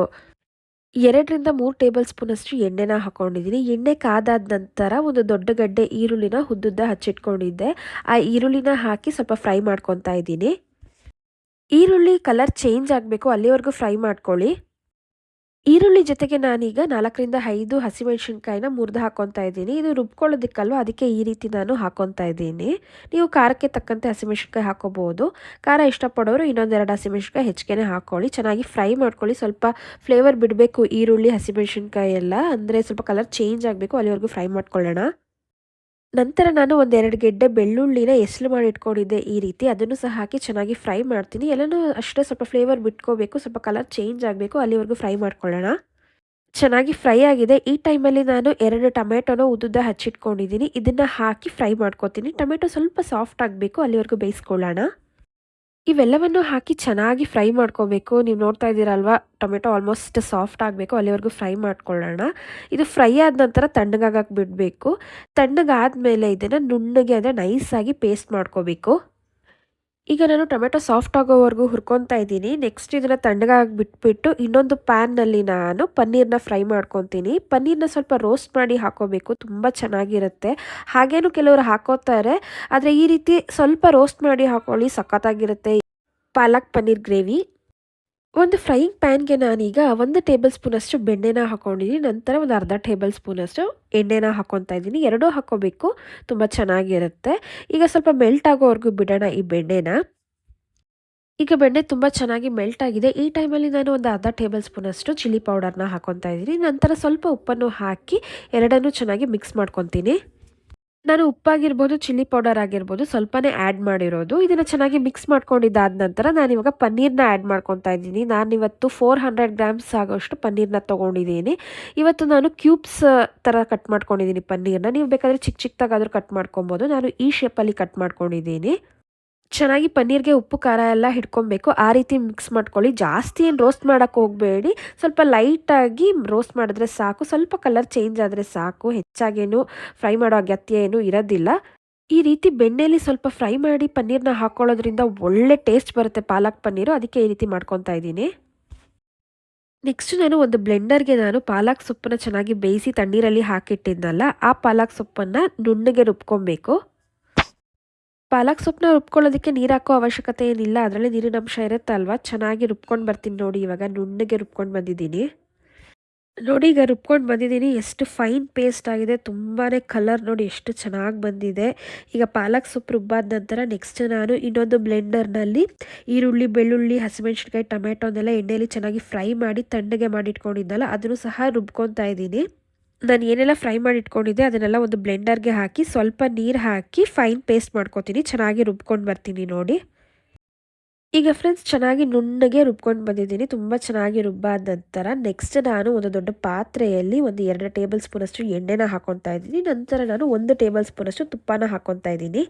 ಎರಡರಿಂದ ಮೂರು ಟೇಬಲ್ ಸ್ಪೂನಷ್ಟು ಎಣ್ಣೆನ ಹಾಕ್ಕೊಂಡಿದ್ದೀನಿ ಎಣ್ಣೆ ಕಾದಾದ ನಂತರ ಒಂದು ದೊಡ್ಡ ಗಡ್ಡೆ ಈರುಳ್ಳಿನ ಹುದ್ದುದ್ದ ಹಚ್ಚಿಟ್ಕೊಂಡಿದ್ದೆ. ಆ ಈರುಳ್ಳಿನ ಹಾಕಿ ಸ್ವಲ್ಪ ಫ್ರೈ ಮಾಡ್ಕೊತಾ ಇದ್ದೀನಿ. ಈರುಳ್ಳಿ ಕಲರ್ ಚೇಂಜ್ ಆಗಬೇಕು. ಅಲ್ಲಿವರೆಗೂ ಫ್ರೈ ಮಾಡ್ಕೊಳ್ಳಿ. ಈರುಳ್ಳಿ ಜೊತೆಗೆ ನಾನೀಗ ನಾಲ್ಕರಿಂದ ಐದು ಹಸಿಮೆಣಸಿನ್ಕಾಯಿನ ಮುರಿದು ಹಾಕೊತಾ ಇದ್ದೀನಿ. ಇದು ರುಬ್ಕೊಳ್ಳೋದಕ್ಕಲ್ವ? ಅದಕ್ಕೆ ಈ ರೀತಿ ನಾನು ಹಾಕೊತಾ ಇದ್ದೀನಿ. ನೀವು ಖಾರಕ್ಕೆ ತಕ್ಕಂತೆ ಹಸಿಮೆಣಸಿನ್ಕಾಯಿ ಹಾಕೋಬಹುದು ಖಾರ ಇಷ್ಟಪಡೋರು ಇನ್ನೊಂದೆರಡು ಹಸಿಮೆಣಸಿನ್ಕಾಯಿ ಹೆಚ್ಚಿಗೆ ಹಾಕ್ಕೊಳ್ಳಿ ಚೆನ್ನಾಗಿ ಫ್ರೈ ಮಾಡ್ಕೊಳ್ಳಿ. ಸ್ವಲ್ಪ ಫ್ಲೇವರ್ ಬಿಡಬೇಕು ಈರುಳ್ಳಿ ಹಸಿಮೆಣಸಿನ್ಕಾಯಿ ಎಲ್ಲ ಅಂದರೆ ಸ್ವಲ್ಪ ಕಲರ್ ಚೇಂಜ್ ಆಗಬೇಕು. ಅಲ್ಲಿವರೆಗೂ ಫ್ರೈ ಮಾಡ್ಕೊಳ್ಳೋಣ. ನಂತರ ನಾನು ಒಂದೆರಡು ಗೆಡ್ಡೆ ಬೆಳ್ಳುಳ್ಳಿನ ಎಸ್ಲು ಮಾಡಿ ಇಟ್ಕೊಂಡಿದ್ದೆ. ಈ ರೀತಿ ಅದನ್ನು ಸಹ ಹಾಕಿ ಚೆನ್ನಾಗಿ ಫ್ರೈ ಮಾಡ್ತೀನಿ. ಎಲ್ಲನೂ ಅಷ್ಟೇ ಸ್ವಲ್ಪ ಫ್ಲೇವರ್ ಬಿಟ್ಕೋಬೇಕು, ಸ್ವಲ್ಪ ಕಲರ್ ಚೇಂಜ್ ಆಗಬೇಕು, ಅಲ್ಲಿವರೆಗೂ ಫ್ರೈ ಮಾಡ್ಕೊಳ್ಳೋಣ. ಚೆನ್ನಾಗಿ ಫ್ರೈ ಆಗಿದೆ. ಈ ಟೈಮಲ್ಲಿ ನಾನು ಎರಡು ಟೊಮೆಟೊನ ಉದ್ದುದ್ದ ಹಚ್ಚಿಟ್ಕೊಂಡಿದ್ದೀನಿ. ಇದನ್ನು ಹಾಕಿ ಫ್ರೈ ಮಾಡ್ಕೊತೀನಿ. ಟೊಮೆಟೊ ಸ್ವಲ್ಪ ಸಾಫ್ಟ್ ಆಗಬೇಕು, ಅಲ್ಲಿವರೆಗೂ ಬೇಯಿಸ್ಕೊಳ್ಳೋಣ. ಇವೆಲ್ಲವನ್ನು ಹಾಕಿ ಚೆನ್ನಾಗಿ ಫ್ರೈ ಮಾಡ್ಕೋಬೇಕು. ನೀವು ನೋಡ್ತಾ ಇದ್ದೀರಲ್ವ, ಟೊಮೆಟೊ ಆಲ್ಮೋಸ್ಟ್ ಸಾಫ್ಟ್ ಆಗಬೇಕು. ಅಲ್ಲಿವರೆಗೂ ಫ್ರೈ ಮಾಡ್ಕೊಳ್ಳೋಣ. ಇದು ಫ್ರೈ ಆದ ನಂತರ ತಣ್ಣಗಾಗಕ್ಕೆ ಬಿಡಬೇಕು. ತಣ್ಣಗಾದ ಮೇಲೆ ಇದನ್ನು ನುಣ್ಣಗೆ ಅಂದರೆ ನೈಸಾಗಿ ಪೇಸ್ಟ್ ಮಾಡ್ಕೋಬೇಕು. ಈಗ ನಾನು ಟೊಮೆಟೊ ಸಾಫ್ಟ್ ಆಗೋವರೆಗೂ ಹುರ್ಕೊತಾ ಇದ್ದೀನಿ. ನೆಕ್ಸ್ಟ್ ಇದನ್ನು ತಣ್ಣಗಾಗಿ ಬಿಟ್ಬಿಟ್ಟು ಇನ್ನೊಂದು ಪ್ಯಾನ್ನಲ್ಲಿ ನಾನು ಪನ್ನೀರ್ನ ಫ್ರೈ ಮಾಡ್ಕೊತೀನಿ. ಪನ್ನೀರ್ನ ಸ್ವಲ್ಪ ರೋಸ್ಟ್ ಮಾಡಿ ಹಾಕೋಬೇಕು. ತುಂಬ ಚೆನ್ನಾಗಿರುತ್ತೆ. ಹಾಗೇನು ಕೆಲವರು ಹಾಕೋತಾರೆ. ಆದರೆ ಈ ರೀತಿ ಸ್ವಲ್ಪ ರೋಸ್ಟ್ ಮಾಡಿ ಹಾಕೊಳ್ಳಿ ಸಖತ್ತಾಗಿರುತ್ತೆ. ಪಾಲಕ್ ಪನ್ನೀರ್ ಗ್ರೇವಿ. ಒಂದು ಫ್ರೈಯಿಂಗ್ ಪ್ಯಾನ್‌ಗೆ ನಾನೀಗ ಒಂದು ಟೇಬಲ್ ಸ್ಪೂನಷ್ಟು ಬೆಣ್ಣೆನ ಹಾಕೊಂಡಿದ್ದೀನಿ ನಂತರ ಒಂದು ಅರ್ಧ ಟೇಬಲ್ ಸ್ಪೂನಷ್ಟು ಎಣ್ಣೆನ ಹಾಕ್ಕೊತಾ ಇದ್ದೀನಿ. ಎರಡೂ ಹಾಕ್ಕೋಬೇಕು. ತುಂಬ ಚೆನ್ನಾಗಿರುತ್ತೆ. ಈಗ ಸ್ವಲ್ಪ ಮೆಲ್ಟ್ ಆಗೋವರೆಗೂ ಬಿಡೋಣ ಈ ಬೆಣ್ಣೆನ. ಈಗ ಬೆಣ್ಣೆ ತುಂಬ ಚೆನ್ನಾಗಿ ಮೆಲ್ಟ್ ಆಗಿದೆ. ಈ ಟೈಮಲ್ಲಿ ನಾನು ಒಂದು ಅರ್ಧ ಟೇಬಲ್ ಸ್ಪೂನಷ್ಟು ಚಿಲ್ಲಿ ಪೌಡರ್‌ನ ಹಾಕ್ಕೊತಾ ಇದ್ದೀನಿ. ನಂತರ ಸ್ವಲ್ಪ ಉಪ್ಪನ್ನು ಹಾಕಿ ಎರಡನ್ನೂ ಚೆನ್ನಾಗಿ ಮಿಕ್ಸ್ ಮಾಡ್ಕೊತೀನಿ. ನಾನು ಉಪ್ಪಾಗಿರ್ಬೋದು, ಚಿಲ್ಲಿ ಪೌಡರ್ ಆಗಿರ್ಬೋದು ಸ್ವಲ್ಪನೇ ಆ್ಯಡ್ ಮಾಡಿರೋದು. ಇದನ್ನು ಚೆನ್ನಾಗಿ ಮಿಕ್ಸ್ ಮಾಡ್ಕೊಂಡಿದ್ದಾದ ನಂತರ ನಾನು ಇವಾಗ ಪನ್ನೀರ್‌ನ ಆ್ಯಡ್ ಮಾಡ್ಕೊತಾ ಇದ್ದೀನಿ. ನಾನಿವತ್ತು 400 ಗ್ರಾಮ್ಸ್ ಆಗೋಷ್ಟು ಪನ್ನೀರ್‌ನ ತೊಗೊಂಡಿದ್ದೀನಿ. ಇವತ್ತು ನಾನು ಕ್ಯೂಬ್ಸ್ ಥರ ಕಟ್ ಮಾಡ್ಕೊಂಡಿದ್ದೀನಿ ಪನ್ನೀರ್‌ನ. ನೀವು ಬೇಕಾದರೆ ಚಿಕ್ಕ ಚಿಕ್ಕದಾಗಾದರೂ ಕಟ್ ಮಾಡ್ಕೊಬೋದು. ನಾನು ಈ ಶೇಪಲ್ಲಿ ಕಟ್ ಮಾಡ್ಕೊಂಡಿದ್ದೀನಿ. ಚೆನ್ನಾಗಿ ಪನ್ನೀರ್‌ಗೆ ಉಪ್ಪು, ಖಾರ ಎಲ್ಲ ಹಿಡ್ಕೊಬೇಕು. ಆ ರೀತಿ ಮಿಕ್ಸ್ ಮಾಡ್ಕೊಳ್ಳಿ. ಜಾಸ್ತಿ ಏನು ರೋಸ್ಟ್ ಮಾಡೋಕ್ಕೆ ಹೋಗಬೇಡಿ. ಸ್ವಲ್ಪ ಲೈಟಾಗಿ ರೋಸ್ಟ್ ಮಾಡಿದ್ರೆ ಸಾಕು. ಸ್ವಲ್ಪ ಕಲರ್ ಚೇಂಜ್ ಆದರೆ ಸಾಕು. ಹೆಚ್ಚಾಗೇನು ಫ್ರೈ ಮಾಡೋ ಅಗತ್ಯ ಏನೂ ಇರೋದಿಲ್ಲ. ಈ ರೀತಿ ಬೆಣ್ಣೆಯಲ್ಲಿ ಸ್ವಲ್ಪ ಫ್ರೈ ಮಾಡಿ ಪನ್ನೀರ್‌ನ ಹಾಕ್ಕೊಳ್ಳೋದ್ರಿಂದ ಒಳ್ಳೆ ಟೇಸ್ಟ್ ಬರುತ್ತೆ ಪಾಲಕ್ ಪನ್ನೀರು. ಅದಕ್ಕೆ ಈ ರೀತಿ ಮಾಡ್ಕೊತಾ ಇದ್ದೀನಿ. ನೆಕ್ಸ್ಟ್ ನಾನು ಒಂದು ಬ್ಲೆಂಡರ್‌ಗೆ ನಾನು ಪಾಲಕ್ ಸೊಪ್ಪನ್ನ ಚೆನ್ನಾಗಿ ಬೇಯಿಸಿ ತಣ್ಣೀರಲ್ಲಿ ಹಾಕಿಟ್ಟಿದ್ದಲ್ಲ ಆ ಪಾಲಕ್ ಸೊಪ್ಪನ್ನು ನುಣ್ಣಗೆ ರುಬ್ಕೊಬೇಕು. ಪಾಲಕ್ ಸೊಪ್ಪನ್ನ ರುಬ್ಕೊಳ್ಳೋದಕ್ಕೆ ನೀರು ಹಾಕೋ ಅವಶ್ಯಕತೆ ಏನಿಲ್ಲ. ಅದರಲ್ಲಿ ನೀರಿನ ಅಂಶ ಇರುತ್ತೆ ಅಲ್ವಾ ಚೆನ್ನಾಗಿ ರುಬ್ಕೊಂಡು ಬರ್ತೀನಿ ನೋಡಿ ಇವಾಗ ನುಣ್ಣಗೆ ರುಬ್ಕೊಂಡು ಬಂದಿದ್ದೀನಿ. ನೋಡಿ ಈಗ ರುಬ್ಕೊಂಡು ಬಂದಿದ್ದೀನಿ. ಎಷ್ಟು ಫೈನ್ ಪೇಸ್ಟ್ ಆಗಿದೆ. ತುಂಬಾ ಕಲರ್ ನೋಡಿ ಎಷ್ಟು ಚೆನ್ನಾಗಿ ಬಂದಿದೆ. ಈಗ ಪಾಲಕ್ ಸೊಪ್ಪು ರುಬ್ಬಾದ ನಂತರ ನೆಕ್ಸ್ಟ್ ನಾನು ಇನ್ನೊಂದು ಬ್ಲೆಂಡರ್‌ನಲ್ಲಿ ಈರುಳ್ಳಿ, ಬೆಳ್ಳುಳ್ಳಿ, ಹಸಿಮೆಣ್ಸಿನ್ಕಾಯಿ ಟೊಮೆಟೊನೆಲ್ಲ ಎಣ್ಣೆಯಲ್ಲಿ ಚೆನ್ನಾಗಿ ಫ್ರೈ ಮಾಡಿ ತಣ್ಣಗೆ ಮಾಡಿಟ್ಕೊಂಡಿದ್ದಲ್ಲ ಅದನ್ನು ಸಹ ರುಬ್ಕೊತಾ ಇದ್ದೀನಿ. ನಾನು ಏನೆಲ್ಲ ಫ್ರೈ ಮಾಡಿ ಇಟ್ಕೊಂಡಿದ್ದೆ ಅದನ್ನೆಲ್ಲ ಒಂದು ಬ್ಲೆಂಡರ್‌ಗೆ ಹಾಕಿ, ಸ್ವಲ್ಪ ನೀರು ಹಾಕಿ ಫೈನ್ ಪೇಸ್ಟ್ ಮಾಡ್ಕೊತೀನಿ. ಚೆನ್ನಾಗಿ ರುಬ್ಕೊಂಡು ಬರ್ತೀನಿ ನೋಡಿ. ಈಗ ಫ್ರೆಂಡ್ಸ್ ಚೆನ್ನಾಗಿ ನುಣ್ಣಗೆ ರುಬ್ಕೊಂಡು ಬಂದಿದ್ದೀನಿ. ತುಂಬ ಚೆನ್ನಾಗಿ ರುಬ್ಬಾದ ನಂತರ ನೆಕ್ಸ್ಟ್ ನಾನು ಒಂದು ದೊಡ್ಡ ಪಾತ್ರೆಯಲ್ಲಿ ಒಂದು ಎರಡು ಟೇಬಲ್ ಸ್ಪೂನಷ್ಟು ಎಣ್ಣೆನ ಹಾಕ್ಕೊತಾ ಇದ್ದೀನಿ. ನಂತರ ನಾನು ಒಂದು ಟೇಬಲ್ ಸ್ಪೂನಷ್ಟು ತುಪ್ಪನ ಹಾಕ್ಕೊತಾ ಇದ್ದೀನಿ.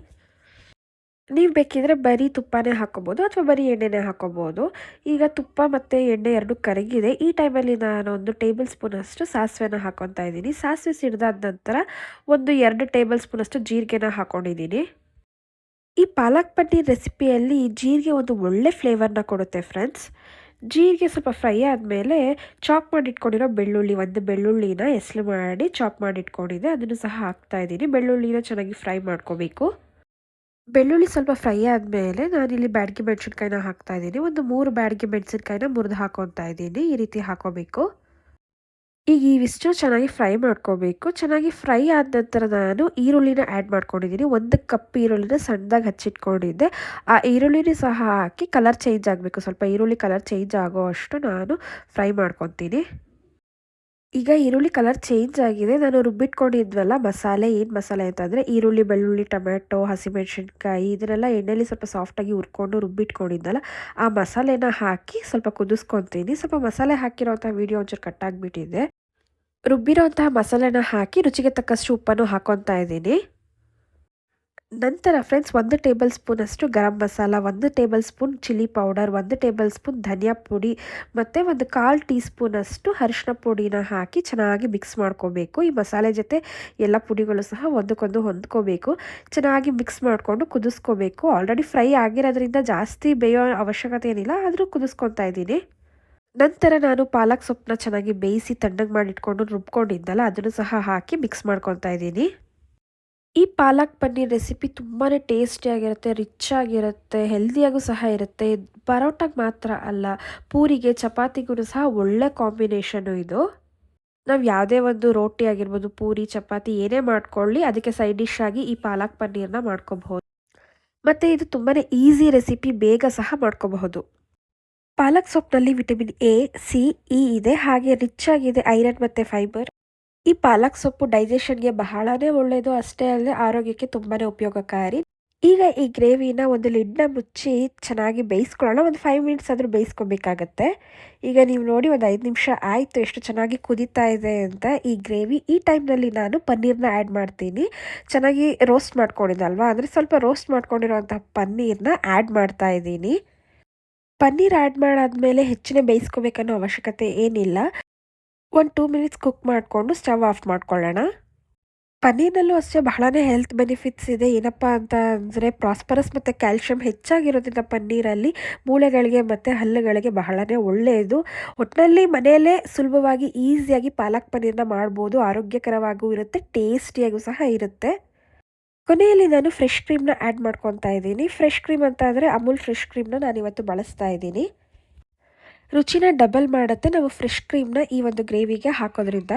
ನೀವು ಬೇಕಿದ್ರೆ ಬರೀ ತುಪ್ಪನೇ ಹಾಕೋಬೋದು ಅಥವಾ ಬರೀ ಎಣ್ಣೆನೇ ಹಾಕೋಬೋದು ಈಗ ತುಪ್ಪ ಮತ್ತು ಎಣ್ಣೆ ಎರಡು ಕರಗಿದೆ. ಈ ಟೈಮಲ್ಲಿ ನಾನು ಒಂದು ಟೇಬಲ್ ಸ್ಪೂನಷ್ಟು ಸಾಸಿವೆನ ಹಾಕ್ಕೊತಾ ಇದ್ದೀನಿ. ಸಾಸಿವೆ ಸಿಡಿದಾದ ನಂತರ ಒಂದು ಎರಡು ಟೇಬಲ್ ಸ್ಪೂನಷ್ಟು ಜೀರಿಗೆನ ಹಾಕ್ಕೊಂಡಿದ್ದೀನಿ. ಈ ಪಾಲಕ್ ಪನ್ನೀರ್ ರೆಸಿಪಿಯಲ್ಲಿ ಜೀರಿಗೆ ಒಂದು ಒಳ್ಳೆ ಫ್ಲೇವರ್‌ನ ಕೊಡುತ್ತೆ ಫ್ರೆಂಡ್ಸ್. ಜೀರಿಗೆ ಸ್ವಲ್ಪ ಫ್ರೈ ಆದಮೇಲೆ ಚಾಪ್ ಮಾಡಿಟ್ಕೊಂಡಿರೋ ಬೆಳ್ಳುಳ್ಳಿ, ಒಂದು ಬೆಳ್ಳುಳ್ಳಿನ ಎಸ್ಲು ಮಾಡಿ ಚಾಪ್ ಮಾಡಿಟ್ಕೊಂಡಿದ್ದೆ ಅದನ್ನು ಸಹ ಹಾಕ್ತಾ ಇದ್ದೀನಿ. ಬೆಳ್ಳುಳ್ಳಿನ ಚೆನ್ನಾಗಿ ಫ್ರೈ ಮಾಡ್ಕೋಬೇಕು. ಬೆಳ್ಳುಳ್ಳಿ ಸ್ವಲ್ಪ ಫ್ರೈ ಆದಮೇಲೆ ನಾನಿಲ್ಲಿ ಬ್ಯಾಡಗಿ ಮೆಣಸಿನ್ಕಾಯಿನ ಹಾಕ್ತಾ ಇದ್ದೀನಿ. ಒಂದು ಮೂರು ಬ್ಯಾಡಗಿ ಮೆಣಸಿನ್ಕಾಯಿನ ಮುರಿದು ಹಾಕೊತಾ ಇದ್ದೀನಿ. ಈ ರೀತಿ ಹಾಕೋಬೇಕು ಈಗ ಇವಿಷ್ಟು ಚೆನ್ನಾಗಿ ಫ್ರೈ ಮಾಡ್ಕೋಬೇಕು. ಚೆನ್ನಾಗಿ ಫ್ರೈ ಆದ ನಂತರ ನಾನು ಈರುಳ್ಳಿನ ಆ್ಯಡ್ ಮಾಡ್ಕೊಂಡಿದ್ದೀನಿ. ಒಂದು ಕಪ್ ಈರುಳ್ಳಿನ ಸಣ್ಣದಾಗಿ ಹಚ್ಚಿಟ್ಕೊಂಡಿದ್ದೆ. ಆ ಈರುಳ್ಳಿನೂ ಸಹ ಹಾಕಿ ಕಲರ್ ಚೇಂಜ್ ಆಗಬೇಕು. ಸ್ವಲ್ಪ ಈರುಳ್ಳಿ ಕಲರ್ ಚೇಂಜ್ ಆಗೋ ಅಷ್ಟು ನಾನು ಫ್ರೈ ಮಾಡ್ಕೊತೀನಿ. ಈಗ ಈರುಳ್ಳಿ ಕಲರ್ ಚೇಂಜ್ ಆಗಿದೆ. ನಾನು ರುಬ್ಬಿಟ್ಕೊಂಡಿದ್ವಲ್ಲ ಮಸಾಲೆ, ಏನು ಮಸಾಲೆ ಅಂತಂದರೆ ಈರುಳ್ಳಿ, ಬೆಳ್ಳುಳ್ಳಿ, ಟೊಮೆಟೊ, ಹಸಿಮೆಣ್ಸಿನ್ಕಾಯಿ ಇದನ್ನೆಲ್ಲ ಎಣ್ಣೆಲಿ ಸ್ವಲ್ಪ ಸಾಫ್ಟಾಗಿ ಹುರ್ಕೊಂಡು ರುಬ್ಬಿಟ್ಕೊಂಡಿದ್ದಲ್ಲ ಆ ಮಸಾಲೆನ ಹಾಕಿ ಸ್ವಲ್ಪ ಕುದಿಸ್ಕೊತೀನಿ. ಸ್ವಲ್ಪ ಮಸಾಲೆ ಹಾಕಿರೋಂಥ ವೀಡಿಯೋ ಒಂಚೂರು ಕಟ್ಟಾಗಿಬಿಟ್ಟಿದೆ ರುಬ್ಬಿರೋಂತಹ ಮಸಾಲೆನ ಹಾಕಿ ರುಚಿಗೆ ತಕ್ಕಷ್ಟು ಉಪ್ಪನ್ನು ಹಾಕೊತಾ ಇದ್ದೀನಿ. ನಂತರ ಫ್ರೆಂಡ್ಸ್ ಒಂದು ಟೇಬಲ್ ಸ್ಪೂನಷ್ಟು ಗರಂ ಮಸಾಲ, ಒಂದು ಟೇಬಲ್ ಸ್ಪೂನ್ ಚಿಲ್ಲಿ ಪೌಡರ್, ಒಂದು ಟೇಬಲ್ ಸ್ಪೂನ್ ಧನಿಯಾ ಪುಡಿ ಮತ್ತು ಒಂದು 1/4 ಟೀ ಸ್ಪೂನಷ್ಟು ಅರಿಶಿನ ಪುಡಿನ ಹಾಕಿ ಚೆನ್ನಾಗಿ ಮಿಕ್ಸ್ ಮಾಡ್ಕೋಬೇಕು. ಈ ಮಸಾಲೆ ಜೊತೆ ಎಲ್ಲ ಪುಡಿಗಳು ಸಹ ಒಂದಕ್ಕೊಂದು ಹೊಂದ್ಕೋಬೇಕು. ಚೆನ್ನಾಗಿ ಮಿಕ್ಸ್ ಮಾಡಿಕೊಂಡು ಕುದಿಸ್ಕೋಬೇಕು. ಆಲ್ರೆಡಿ ಫ್ರೈ ಆಗಿರೋದ್ರಿಂದ ಜಾಸ್ತಿ ಬೇಯೋ ಅವಶ್ಯಕತೆ ಏನಿಲ್ಲ. ಆದರೂ ಕುದಿಸ್ಕೊತಾ ಇದ್ದೀನಿ. ನಂತರ ನಾನು ಪಾಲಕ್ ಸೊಪ್ಪನ್ನ ಚೆನ್ನಾಗಿ ಬೇಯಿಸಿ ತಣ್ಣಗೆ ಮಾಡಿಟ್ಕೊಂಡು ರುಬ್ಕೊಂಡಿದ್ದಲ್ಲ ಅದನ್ನು ಸಹ ಹಾಕಿ ಮಿಕ್ಸ್ ಮಾಡ್ಕೊತಾ ಇದ್ದೀನಿ. ಈ ಪಾಲಕ್ ಪನ್ನೀರ್ ರೆಸಿಪಿ ತುಂಬಾ ಟೇಸ್ಟಿಯಾಗಿರುತ್ತೆ, ರಿಚ್ ಆಗಿರುತ್ತೆ, ಹೆಲ್ದಿಯಾಗೂ ಸಹ ಇರುತ್ತೆ. ಪರೋಟಾಗೆ ಮಾತ್ರ ಅಲ್ಲ, ಪೂರಿಗೆ, ಚಪಾತಿಗೂ ಸಹ ಒಳ್ಳೆ ಕಾಂಬಿನೇಷನು ಇದು. ನಾವು ಯಾವುದೇ ಒಂದು ರೋಟಿ ಆಗಿರ್ಬೋದು, ಪೂರಿ, ಚಪಾತಿ ಏನೇ ಮಾಡ್ಕೊಳ್ಳಿ ಅದಕ್ಕೆ ಸೈಡ್ ಡಿಶ್ ಆಗಿ ಈ ಪಾಲಕ್ ಪನ್ನೀರ್‌ನ ಮಾಡ್ಕೋಬಹುದು. ಮತ್ತು ಇದು ತುಂಬಾ ಈಸಿ ರೆಸಿಪಿ ಬೇಗ ಸಹ ಮಾಡ್ಕೋಬಹುದು. ಪಾಲಕ್ ಸೊಪ್ಪಿನಲ್ಲಿ ವಿಟಮಿನ್ ಎ, ಸಿ, ಇ ಇದೆ. ಹಾಗೆ ರಿಚ್ ಆಗಿದೆ ಐರನ್ ಮತ್ತು ಫೈಬರ್. ಈ ಪಾಲಕ್ ಸೊಪ್ಪು ಡೈಜೆಷನ್‌ಗೆ ಬಹಳನೇ ಒಳ್ಳೆಯದು. ಅಷ್ಟೇ ಅಲ್ಲದೆ ಆರೋಗ್ಯಕ್ಕೆ ತುಂಬಾ ಉಪಯೋಗಕಾರಿ. ಈಗ ಈ ಗ್ರೇವಿನ ಒಂದು ಲಿಡ್‌ನ ಮುಚ್ಚಿ ಚೆನ್ನಾಗಿ ಬೇಯಿಸ್ಕೊಳ್ಳೋಣ. ಒಂದು ಫೈವ್ ಮಿನಿಟ್ಸ್ ಆದರೂ ಬೇಯಿಸ್ಕೊಬೇಕಾಗತ್ತೆ ಈಗ ನೀವು ನೋಡಿ ಒಂದು ಐದು ನಿಮಿಷ ಆಯಿತು ಎಷ್ಟು ಚೆನ್ನಾಗಿ ಕುದೀತಾ ಇದೆ ಅಂತ ಈ ಗ್ರೇವಿ. ಈ ಟೈಮ್‌ನಲ್ಲಿ ನಾನು ಪನ್ನೀರನ್ನ ಆ್ಯಡ್ ಮಾಡ್ತೀನಿ. ಚೆನ್ನಾಗಿ ರೋಸ್ಟ್ ಮಾಡ್ಕೊಂಡಿದ್ದಲ್ವಾ, ಅಂದರೆ ಸ್ವಲ್ಪ ರೋಸ್ಟ್ ಮಾಡ್ಕೊಂಡಿರೋಂಥ ಪನ್ನೀರನ್ನ ಆ್ಯಡ್ ಮಾಡ್ತಾ ಇದ್ದೀನಿ. ಪನ್ನೀರ್ ಆ್ಯಡ್ ಮಾಡಾದ್ಮೇಲೆ ಹೆಚ್ಚಿನ ಬೇಯಿಸ್ಕೋಬೇಕನ್ನೋ ಅವಶ್ಯಕತೆ ಏನಿಲ್ಲ. ಒಂದು ಟೂ ಮಿನಿಟ್ಸ್ ಕುಕ್ ಮಾಡಿಕೊಂಡು ಸ್ಟವ್ ಆಫ್ ಮಾಡ್ಕೊಳ್ಳೋಣ. ಪನ್ನೀರ್‌ನಲ್ಲೂ ಅಷ್ಟೇ ಬಹಳನೇ ಹೆಲ್ತ್ ಬೆನಿಫಿಟ್ಸ್ ಇದೆ. ಏನಪ್ಪ ಅಂತ ಅಂದರೆ ಪ್ರಾಸ್ಪರಸ್ ಮತ್ತು ಕ್ಯಾಲ್ಶಿಯಂ ಹೆಚ್ಚಾಗಿರೋದ್ರಿಂದ ಪನ್ನೀರಲ್ಲಿ ಮೂಳೆಗಳಿಗೆ ಮತ್ತು ಹಲ್ಲುಗಳಿಗೆ ಬಹಳನೇ ಒಳ್ಳೆಯದು. ಒಟ್ಟಿನಲ್ಲಿ ಮನೆಯಲ್ಲೇ ಸುಲಭವಾಗಿ ಈಸಿಯಾಗಿ ಪಾಲಕ್ ಪನ್ನೀರ್‌ನ ಮಾಡ್ಬೋದು. ಆರೋಗ್ಯಕರವಾಗೂ ಇರುತ್ತೆ, ಟೇಸ್ಟಿಯಾಗೂ ಸಹ ಇರುತ್ತೆ. ಕೊನೆಯಲ್ಲಿ ನಾನು ಫ್ರೆಶ್ ಕ್ರೀಮ್‌ನ ಆ್ಯಡ್ ಮಾಡ್ಕೊತಾ ಇದ್ದೀನಿ. ಫ್ರೆಶ್ ಕ್ರೀಮ್ ಅಂತ ಅಂದರೆ ಅಮೂಲ್ ಫ್ರೆಶ್ ಕ್ರೀಮ್‌ನ ನಾನಿವತ್ತು ಬಳಸ್ತಾ ಇದ್ದೀನಿ. ರುಚಿನ ಡಬಲ್ ಮಾಡುತ್ತೆ. ನಾವು ಫ್ರೆಶ್ ಕ್ರೀಮ್ನ ಈ ಒಂದು ಗ್ರೇವಿಗೆ ಹಾಕೋದ್ರಿಂದ.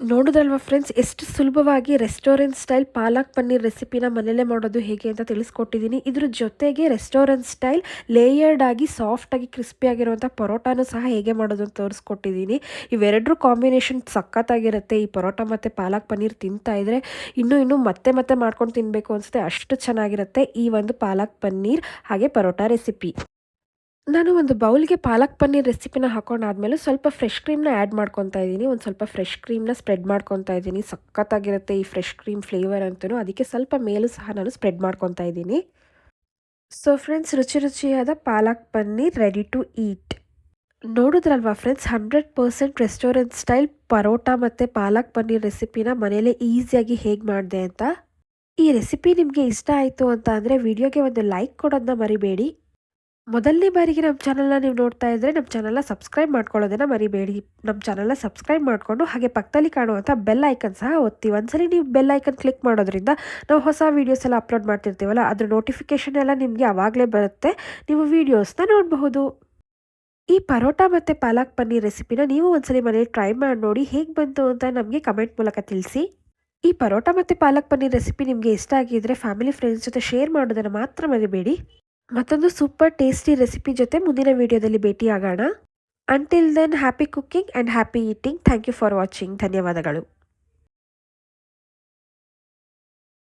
ನೋಡೋದಲ್ವ ಫ್ರೆಂಡ್ಸ್ ಎಷ್ಟು ಸುಲಭವಾಗಿ ರೆಸ್ಟೋರೆಂಟ್ ಸ್ಟೈಲ್ ಪಾಲಕ್ ಪನ್ನೀರ್ ರೆಸಿಪಿನ ಮನೆಯಲ್ಲೇ ಮಾಡೋದು ಹೇಗೆ ಅಂತ ತಿಳಿಸ್ಕೊಟ್ಟಿದ್ದೀನಿ ಇದ್ರ ಜೊತೆಗೆ ರೆಸ್ಟೋರೆಂಟ್ ಸ್ಟೈಲ್ ಲೇಯರ್ಡ್ ಆಗಿ ಸಾಫ್ಟ್ ಆಗಿ ಕ್ರಿಸ್ಪಿ ಆಗಿರುವಂಥ ಪರೋಟಾನು ಸಹ ಹೇಗೆ ಮಾಡೋದು ಅಂತ ತೋರಿಸ್ಕೊಟ್ಟಿದ್ದೀನಿ ಇವೆರಡರ ಕಾಂಬಿನೇಷನ್ ಸಖತ್ತಾಗಿರುತ್ತೆ. ಈ ಪರೋಟ ಮತ್ತು ಪಾಲಕ್ ಪನ್ನೀರ್ ತಿಂತಾ ಇದ್ದರೆ ಇನ್ನೂ ಇನ್ನೂ ಮತ್ತೆ ಮತ್ತೆ ಮಾಡ್ಕೊಂಡು ತಿನ್ನಬೇಕು ಅನಿಸುತ್ತೆ. ಅಷ್ಟು ಚೆನ್ನಾಗಿರುತ್ತೆ ಈ ಒಂದು ಪಾಲಕ್ ಪನ್ನೀರ್ ಹಾಗೆ ಪರೋಟ ರೆಸಿಪಿ ನಾನು ಒಂದು ಬೌಲ್ಗೆ ಪಾಲಕ್ ಪನ್ನೀರ್ ರೆಸಿಪಿನ ಹಾಕೊಂಡಾದ್ಮೇಲೆ ಸ್ವಲ್ಪ ಫ್ರೆಶ್ ಕ್ರೀಮ್ನ ಆ್ಯಡ್ ಮಾಡ್ಕೊತಾ ಇದ್ದೀನಿ. ಒಂದು ಸ್ವಲ್ಪ ಫ್ರೆಶ್ ಕ್ರೀಮ್ನ ಸ್ಪ್ರೆಡ್ ಮಾಡ್ಕೊತಾ ಇದ್ದೀನಿ. ಸಖತ್ತಾಗಿರುತ್ತೆ ಈ ಫ್ರೆಶ್ ಕ್ರೀಮ್ ಫ್ಲೇವರ್ ಅಂತೂ ಅದಕ್ಕೆ ಸ್ವಲ್ಪ ಮೇಲೂ ಸಹ ನಾನು ಸ್ಪ್ರೆಡ್ ಮಾಡ್ಕೊತಾ ಇದ್ದೀನಿ. ಸೊ ಫ್ರೆಂಡ್ಸ್ ರುಚಿ ರುಚಿಯಾದ palak paneer ready to eat ನೋಡಿದ್ರಲ್ವಾ friends hundred percent restaurant style parotta ಮತ್ತು ಪಾಲಕ್ ಪನ್ನೀರ್ ರೆಸಿಪಿನ ಮನೆಯಲ್ಲೇ ಈಸಿಯಾಗಿ ಹೇಗೆ ಮಾಡಿದೆ ಅಂತ. ಈ ರೆಸಿಪಿ ನಿಮಗೆ ಇಷ್ಟ ಆಯಿತು ಅಂತ ಅಂದರೆ ವಿಡಿಯೋಗೆ ಒಂದು ಲೈಕ್ ಕೊಡೋದನ್ನ ಮರಿಬೇಡಿ. ಮೊದಲನೇ ಬಾರಿಗೆ ನಮ್ಮ ಚಾನಲ್ನ ನೀವು ನೋಡ್ತಾ ಇದ್ದರೆ ನಮ್ಮ ಚಾನಲ್ನ ಸಬ್ಸ್ಕ್ರೈಬ್ ಮಾಡ್ಕೊಳ್ಳೋದನ್ನ ಮರಿಬೇಡಿ. ನಮ್ಮ ಚಾನಲ್ನ ಸಬ್ಸ್ಕ್ರೈಬ್ ಮಾಡಿಕೊಂಡು ಹಾಗೆ ಪಕ್ಕದಲ್ಲಿ ಕಾಣುವಂಥ ಬೆಲ್ ಐಕನ್ ಸಹ ಒತ್ತಿ. ಒಂದ್ಸಲಿ ನೀವು ಬೆಲ್ ಐಕನ್ ಕ್ಲಿಕ್ ಮಾಡೋದ್ರಿಂದ ನಾವು ಹೊಸ ವೀಡಿಯೋಸ್ ಎಲ್ಲ ಅಪ್ಲೋಡ್ ಮಾಡ್ತಿರ್ತೀವಲ್ಲ, ಅದ್ರ ನೋಟಿಫಿಕೇಷನ್ ಎಲ್ಲ ನಿಮಗೆ ಆವಾಗಲೇ ಬರುತ್ತೆ. ನೀವು ವೀಡಿಯೋಸ್ನ ನೋಡಬಹುದು. ಈ ಪರೋಟ ಮತ್ತು ಪಾಲಕ್ ಪನ್ನೀರ್ ರೆಸಿಪಿನ ನೀವು ಒಂದ್ಸಲಿ ಮನೇಲಿ ಟ್ರೈ ಮಾಡಿ ನೋಡಿ ಹೇಗೆ ಬಂತು ಅಂತ ನಮಗೆ ಕಮೆಂಟ್ ಮೂಲಕ ತಿಳಿಸಿ. ಈ ಪರೋಟ ಮತ್ತು ಪಾಲಕ್ ಪನ್ನೀರ್ ರೆಸಿಪಿ ನಿಮಗೆ ಇಷ್ಟ ಆಗಿದ್ದರೆ ಫ್ಯಾಮಿಲಿ ಫ್ರೆಂಡ್ಸ್ ಜೊತೆ ಶೇರ್ ಮಾಡೋದನ್ನು ಮಾತ್ರ ಮರಿಬೇಡಿ. ಮತ್ತೊಂದು ಸೂಪರ್ ಟೇಸ್ಟಿ ರೆಸಿಪಿ ಜೊತೆ ಮುಂದಿನ ವಿಡಿಯೋದಲ್ಲಿ ಭೇಟಿಯಾಗೋಣ. Until then happy cooking and happy eating thank you for watching ಧನ್ಯವಾದಗಳು.